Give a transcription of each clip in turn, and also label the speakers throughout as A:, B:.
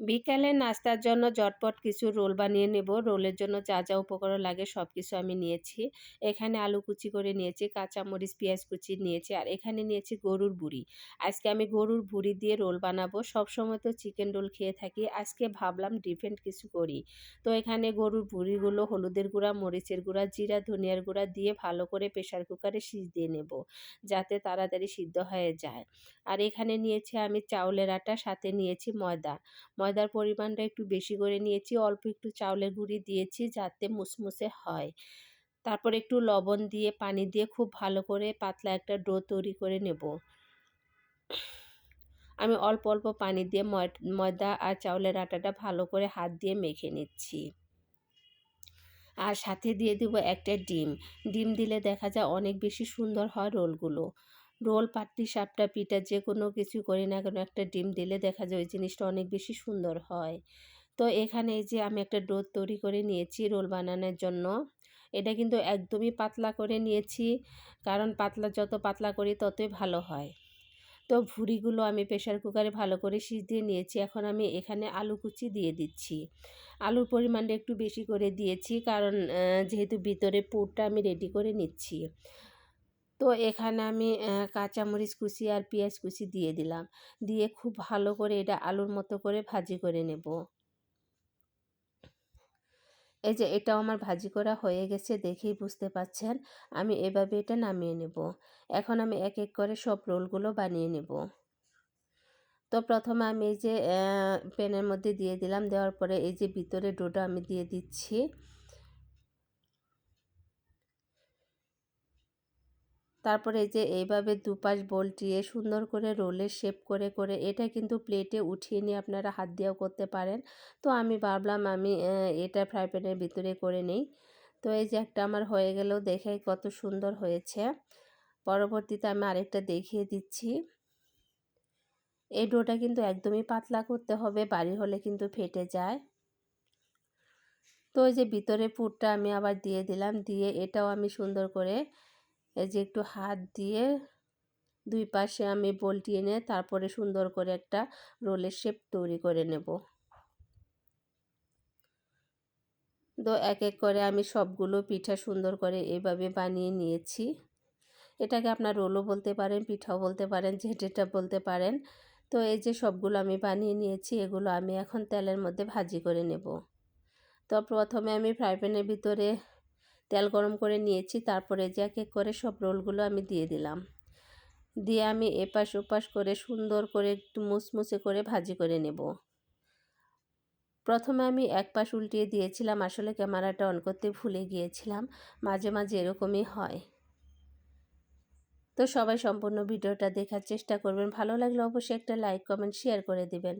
A: বিকালে নাস্তার জন্য ঝটপট কিছু রোল বানিয়ে নেব। রোলের জন্য যা যা উপকরণ লাগে সব কিছু আমি নিয়েছি। এখানে আলু কুচি করে নিয়েছি, কাঁচামরিচ, পেঁয়াজ কুচি নিয়েছি, আর এখানে নিয়েছি গরুর বুড়ি। আজকে আমি গরুর বুড়ি দিয়ে রোল বানাবো। সব সময় তো চিকেন রোল খেয়ে থাকি, আজকে ভাবলাম ডিফারেন্ট কিছু করি। তো এখানে গরুর বুড়িগুলো হলুদের গুঁড়া, মরিচের গুঁড়া, জিরা, ধনিয়ার গুঁড়া দিয়ে ভালো করে প্রেশার কুকারে সিজ দিয়ে নেব, যাতে তাড়াতাড়ি সিদ্ধ হয়ে যায়। আর এখানে নিয়েছি আমি চাউলের আটা, সাথে নিয়েছি ময়দা। ময়দার পরিমাণটা একটু বেশি করে নিয়েছি, অল্প একটু চাউলের গুঁড়ি দিয়েছি যাতে মুসমুসে হয়। তারপর একটু লবণ দিয়ে, পানি দিয়ে খুব ভালো করে পাতলা একটা ডো তৈরি করে নেব। আমি অল্প অল্প পানি দিয়ে ময়দা আর চাউলের আটাটা ভালো করে হাত দিয়ে মেখে নিচ্ছি। আর সাথে দিয়ে দেব একটা ডিম। ডিম দিলে দেখা যায় অনেক বেশি সুন্দর হয় রোলগুলো। রোল, পাট্টি, সাপটা, পিঠা যে কোনো কিছু করি না কেন, একটা ডিম দিলে দেখা যায় ওই জিনিসটা অনেক বেশি সুন্দর হয়। তো এখানে এই যে আমি একটা ডো তৈরি করে নিয়েছি রোল বানানোর জন্য। এটা কিন্তু একদমই পাতলা করে নিয়েছি, কারণ পাতলা, যত পাতলা করি ততই ভালো হয়। তো ভুড়িগুলো আমি প্রেশার কুকারে ভালো করে সিজ দিয়ে নিয়েছি। এখন আমি এখানে আলু কুচি দিয়ে দিচ্ছি। আলুর পরিমাণটা একটু বেশি করে দিয়েছি, কারণ যেহেতু ভিতরে পুরটা আমি রেডি করে নিচ্ছি। তো এখানে আমি কাঁচামরিচ কুচি আর পেঁয়াজ কুচি দিয়ে দিলাম। দিয়ে খুব ভালো করে এটা আলুর মতো করে ভাজি করে নেব। এই যে এটাও আমার ভাজি করা হয়ে গেছে দেখেই বুঝতে পাচ্ছেন। আমি এভাবে এটা নামিয়ে নেব। এখন আমি এক এক করে সব রোলগুলো বানিয়ে নেব। তো প্রথমে আমি এই যে প্যানের মধ্যে দিয়ে দিলাম। দেওয়ার পরে এই যে ভিতরে ডোটা আমি দিয়ে দিচ্ছি। তারপরে যে এইভাবে দুপাশ বলটিয়ে সুন্দর করে রোলের শেপ করে করে এটা কিন্তু প্লেটে উঠিয়ে নিয়ে আপনারা হাত দিয়েও করতে পারেন। তো আমি ভাবলাম আমি এটা ফ্রাই প্যানের ভিতরে করে নিই। তো এই যে একটা আমার হয়ে গেল দেখে কত সুন্দর হয়েছে। পরবর্তীতে আমি আরেকটা দেখিয়ে দিচ্ছি। এই ডোটা কিন্তু একদমই পাতলা করতে হবে, বাড়ি হলে কিন্তু ফেটে যায়। তো ওই যে ভিতরে পুরটা আমি আবার দিয়ে দিলাম, দিয়ে এটাও আমি সুন্দর করে এই যে একটু হাত দিয়ে দুই পাশে আমি বলটি এনে তারপরে সুন্দর করে একটা রোলের শেপ তৈরি করে নেব। তো এক এক করে আমি সবগুলো পিঠা সুন্দর করে এভাবে বানিয়ে নিয়েছি। এটাকে আপনার রোলও বলতে পারেন, পিঠাও বলতে পারেন ঝেঁটেটা বলতে পারেন। তো এই যে সবগুলো আমি বানিয়ে নিয়েছি, এগুলো আমি এখন তেলের মধ্যে ভাজি করে নেব। তো প্রথমে আমি ফ্রাই প্যানের ভিতরে তেল গরম করে নিয়েছি, তারপরে যে এক এক করে সব রোলগুলো আমি দিয়ে দিলাম। দিয়ে আমি এপাশ ওপাশ করে সুন্দর করে একটু মুসমুসে করে ভাজি করে নেব। প্রথমে আমি এক পাশ উল্টিয়ে দিয়েছিলাম, আসলে ক্যামেরাটা অন করতে ভুলে গিয়েছিলাম, মাঝে মাঝে এরকমই হয়। তো সবাই সম্পূর্ণ ভিডিওটা দেখার চেষ্টা করবেন, ভালো লাগলে অবশ্যই একটা লাইক, কমেন্ট, শেয়ার করে দিবেন।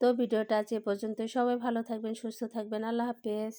A: তো ভিডিওটা আজ এ পর্যন্ত সবাই ভালো থাকবেন, সুস্থ থাকবেন, আল্লাহ হাফেজ।